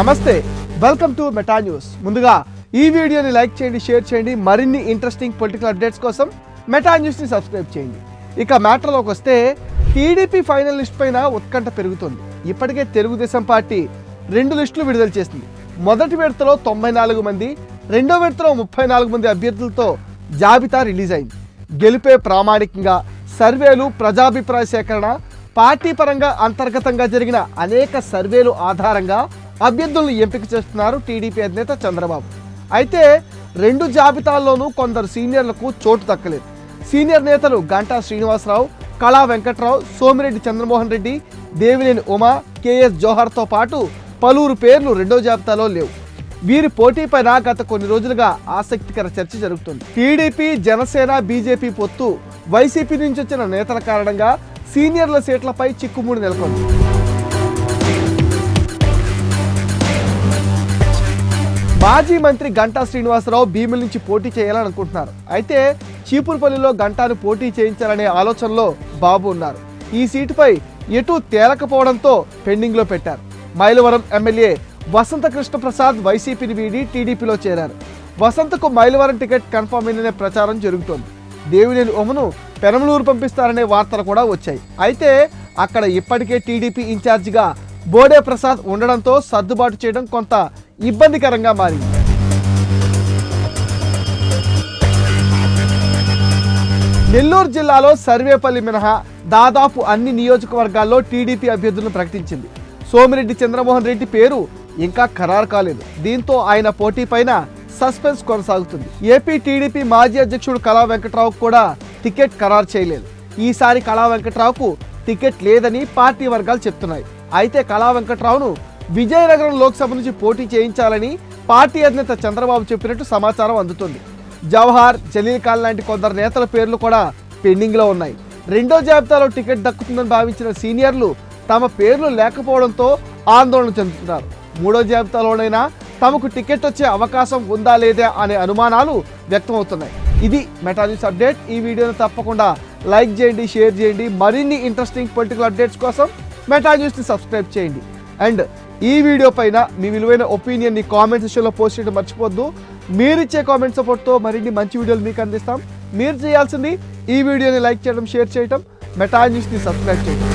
నమస్తే welcome to meta news ముందుగా ఈ వీడియోని లైక్ చేయండి షేర్ చేయండి మరిన్ని ఇంట్రెస్టింగ్ పొలిటికల్ అప్డేట్స్ కోసం మెటా న్యూస్ని సబ్స్క్రైబ్ చేయండి. ఇక మ్యాటర్లోకి వస్తే టీడీపీ ఫైనల్ లిస్ట్ పైన ఉత్కంఠ పెరుగుతుంది. ఇప్పటికే తెలుగుదేశం పార్టీ రెండు లిస్టులు విడుదల చేసింది. మొదటి విడతలో తొంభై నాలుగు మంది రెండో విడతలో ముప్పై నాలుగు మంది అభ్యర్థులతో జాబితా రిలీజ్ అయింది. గెలిపే ప్రామాణికంగా సర్వేలు ప్రజాభిప్రాయ సేకరణ పార్టీ పరంగా అంతర్గతంగా జరిగిన అనేక సర్వేలు ఆధారంగా అభ్యర్థులను ఎంపిక చేస్తున్నారు టీడీపీ అధినేత చంద్రబాబు. అయితే రెండు జాబితాల్లోనూ కొందరు సీనియర్లకు చోటు దక్కలేదు. సీనియర్ నేతలు గంటా శ్రీనివాసరావు కళా వెంకట్రావు సోమిరెడ్డి చంద్రమోహన్ రెడ్డి దేవినేని ఉమా కేఎస్ జోహర్తో పాటు పలువురు పేర్లు రెండో జాబితాలో లేవు. వీరి పోటీపైన గత కొన్ని రోజులుగా ఆసక్తికర చర్చ జరుగుతుంది. టీడీపీ జనసేన బీజేపీ పొత్తు వైసీపీ నుంచి వచ్చిన నేతల కారణంగా సీనియర్ల సీట్లపై చిక్కుముడి నెలకొంది. మాజీ మంత్రి గంటా శ్రీనివాసరావు భీముల నుంచి పోటీ చేయాలని అనుకుంటున్నారు. అయితే చీపురుపల్లిలో గంటాను పోటీ చేయించాలనే ఆలోచనలో బాబు ఉన్నారు. ఈ సీటుపై ఎటు తేలకపోవడంతో పెండింగ్లో పెట్టారు. మైలవరం ఎమ్మెల్యే వసంత కృష్ణ ప్రసాద్ వైసీపీని వీడి టీడీపీలో చేరారు. వసంతకు మైలవరం టికెట్ కన్ఫర్మ్ అయిందనే ప్రచారం జరుగుతోంది. దేవినేని ఉమను పెనమలూరు పంపిస్తారనే వార్తలు కూడా వచ్చాయి. అయితే అక్కడ ఇప్పటికే టీడీపీ ఇన్ఛార్జిగా బోడే ప్రసాద్ ఉండడంతో సర్దుబాటు చేయడం కొంత ఇబ్బందికరంగా మారింది. నెల్లూరు జిల్లాలో సర్వేపల్లి మినహా దాదాపు అన్ని నియోజకవర్గాల్లో టీడీపీ అభ్యర్థులను ప్రకటించింది. సోమిరెడ్డి చంద్రమోహన్ రెడ్డి పేరు ఇంకా ఖరారు కాలేదు. దీంతో ఆయన పోటీ పైన సస్పెన్స్ కొనసాగుతుంది. ఏపీ టీడీపీ మాజీ అధ్యక్షుడు కళా వెంకట్రావు కూడా టికెట్ ఖరారు చేయలేదు. ఈసారి కళా వెంకట్రావుకు టికెట్ లేదని పార్టీ వర్గాలు చెప్తున్నాయి. అయితే కళా వెంకట్రావును విజయనగరం లోక్సభ నుంచి పోటీ చేయించాలని పార్టీ అధినేత చంద్రబాబు చెప్పినట్టు సమాచారం అందుతుంది. జవహర్ జలీల్ ఖాన్ లాంటి కొందరు నేతల పేర్లు కూడా పెండింగ్లో ఉన్నాయి. రెండో జాబితాలో టికెట్ దక్కుతుందని భావించిన సీనియర్లు తమ పేర్లు లేకపోవడంతో ఆందోళన చెందుతున్నారు. మూడో జాబితాలోనైనా తమకు టికెట్ వచ్చే అవకాశం ఉందా లేదా అనే అనుమానాలు వ్యక్తమవుతున్నాయి. ఇది మెటా న్యూస్ అప్డేట్. ఈ వీడియోను తప్పకుండా లైక్ చేయండి షేర్ చేయండి. మరిన్ని ఇంట్రెస్టింగ్ పొలిటికల్ అప్డేట్స్ కోసం మెటా న్యూస్ని సబ్స్క్రైబ్ చేయండి. అండ్ ఈ వీడియో పైన మీ విలువైన ఒపీనియన్ని కామెంట్ సెషన్లో పోస్ట్ చేయడం మర్చిపోద్దు మీరిచ్చే కామెంట్ సపోర్ట్తో మరిన్ని మంచి వీడియోలు మీకు అందిస్తాం. మీరు చేయాల్సింది ఈ వీడియోని లైక్ చేయడం షేర్ చేయడం మెటా న్యూస్ని సబ్స్క్రైబ్ చేయండి